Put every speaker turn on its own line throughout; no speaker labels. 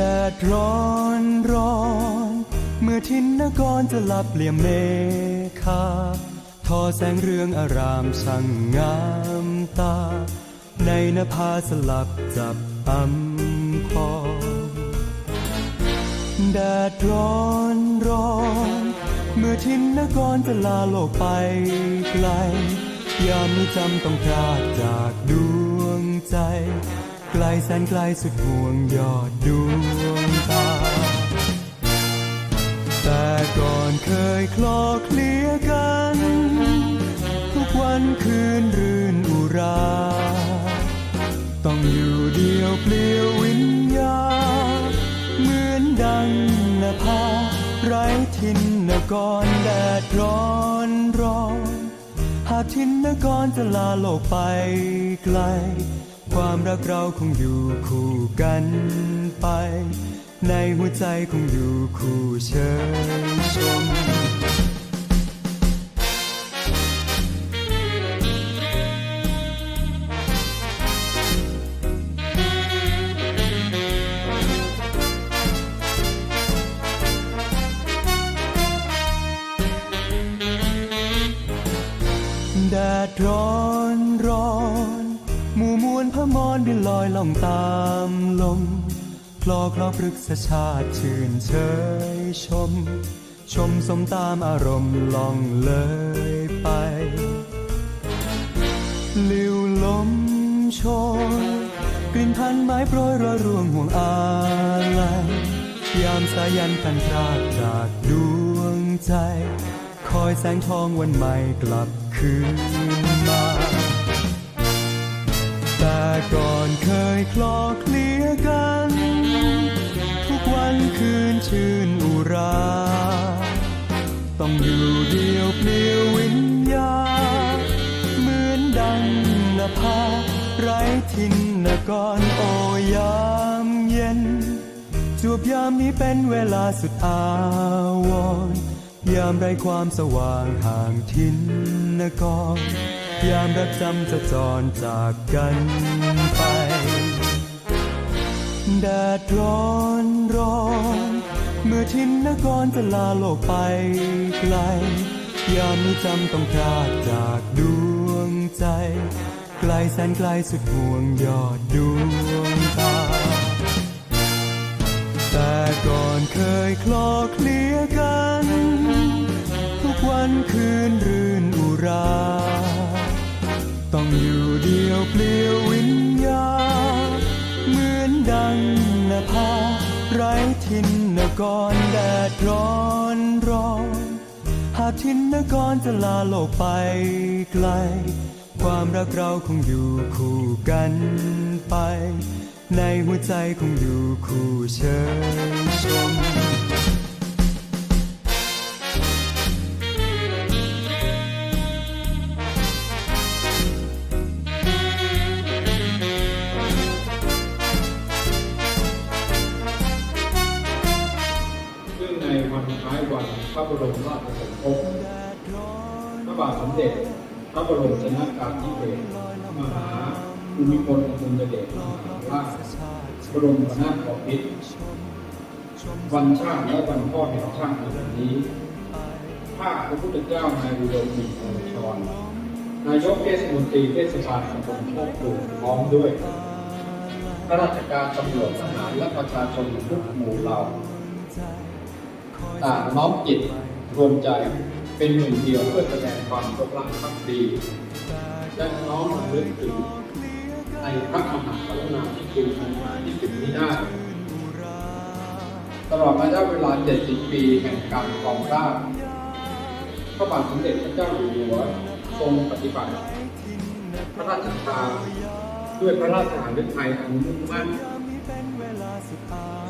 แดดร้อนร้อน เมื่อทินนกรจะหลับเลี่ยมเมฆาทอแสงเรืองอารามช่างงามตา ในนภาสลับจับอำพรแดดร้อนร้อน เมื่อทินนกรจะลาโลกไปไกล ยามนี้จำต้องพลาดจากดวงใจ ไกลแสนไกลสุดห่วงยอดดวงตา แต่ก่อนเคยคลอเคลียกัน ทุกวันคืนรื่นอุรา ต้องอยู่เดียวเปลี่ยววิญญา เหมือนดังนภาไร้ทินนกรแดดร้อนร้อนหากทินนกรจะลาโลกไปไกล ความรักเราคงอยู่คู่กันไป ในหัวใจคงอยู่คู่เชยชม มู่มวลพระมรบินลอยล่องตามลมคลอคลอพฤกษชาติชื่นเชยชม ชมสมตามอารมณ์ล่องเลยไปลิวลมโชยกลิ่นพันไม้โปรยรอยร่วงห่วงอาลัยยามสายันพันพรากจากดวงใจ คอยแสงทองวันใหม่กลับคืน แต่ก่อนเคยคลอกเคลียกัน ทุกวันคืนชื่นอุรา ต้องอยู่เดียวเปลี่ยววิญญา เหมือนดังนภาไร้ทินนกรโอยามเย็น จวบยามนี้เป็นเวลาสุดอาวรยามไรความสว่างห่างทินนกร ยามรักจำจะจรจากกันไปแดดร้อนร้อน เมื่อทินนกรจะลาโลกไปไกล ยามนี้จำต้องพลาดจากดวงใจ ไกลแสนไกลสุดห่วงยอดดวงตา แต่ก่อนเคยคลอเคลียกัน ทุกวันคืนรื่นอุรา ต้องอยู่เดียวเปลี่ยววิญญาเหมือนดังนภาไร้ทินนกรแดดร้อนร้อนหากทินนกรจะลาโลกไปไกล ความรักเราคงอยู่คู่กันไป ในหัวใจคงอยู่คู่เชยชม
ในวันคล้ายวันพระบรมราชสมภพพระบาทสมเด็จพระบรมชนากาธิเบศรมหาภูมิพลอดุลยเดชมหาราชบรมนาถบพิตรวันชาติและวันพ่อแห่งชาติในวันนี้ข้าพระพุทธเจ้านายอุดมมีพรชรนายกเทศมนตรีเทศบาลตำบลโคกตูมพร้อมด้วยข้าราชการตำรวจทหารและประชาชนทุกหมู่เหล่า ต่างน้อมจิตรวมใจเป็นหนึ่งเดียวเพื่อแสดงความจงรักภักดีและน้อมรำลึกถึงในพระมหากรุณาธิคุณอันหาที่สุดมิได้ตลอดระยะเวลา 70 ปีแห่งการครองราชย์พระบาทสมเด็จพระเจ้าอยู่หัวทรงปฏิบัติ พระราชทานด้วยพระราชหฤทัยอันมุ่งมั่น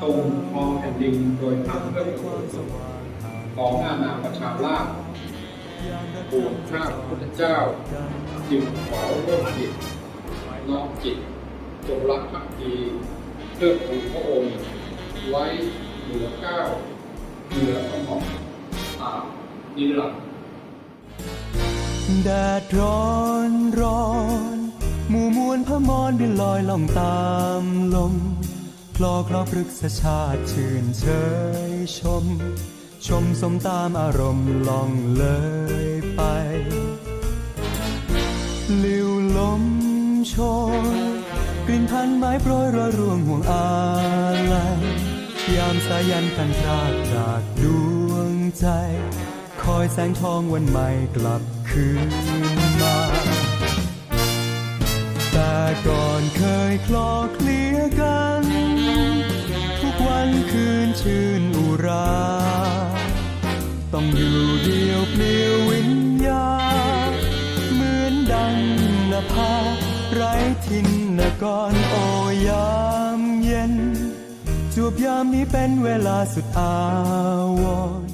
ทรงครองแผ่นดินโดยทางเพื่อประโยชน์ของอาณาประชาราษฎร์ปวงข้าพพุทธเจ้า จึงขอร่วมจิตน้อมจิตจงรักภักดีเพื่อทูลพระองค์ ไว้เหนือเก้าเหนือสมองตามนิรันดร์
แดดร้อนร้อน หมู่มวลพมรบินลอยล่องตามลม ลอคลอพฤกษชาติชื่นเชยชม ชมสมตามอารมณ์ล่องเลยไป ลิวลมโชยกลิ่นพันไม้โปรยโรยร่วงห่วงอาลัยยามสายันพันพรากจากดวงใจ คอยแสงทองวันใหม่กลับคืนมา แต่ก่อนเคยคลอเคลียกัน วันคืนชื่นอุรา ต้องอยู่เดียวเปลี่ยววิญญา เหมือนดังนภาไร้ทินนกรโอยามเย็น จวบยามนี้เป็นเวลาสุดอาวร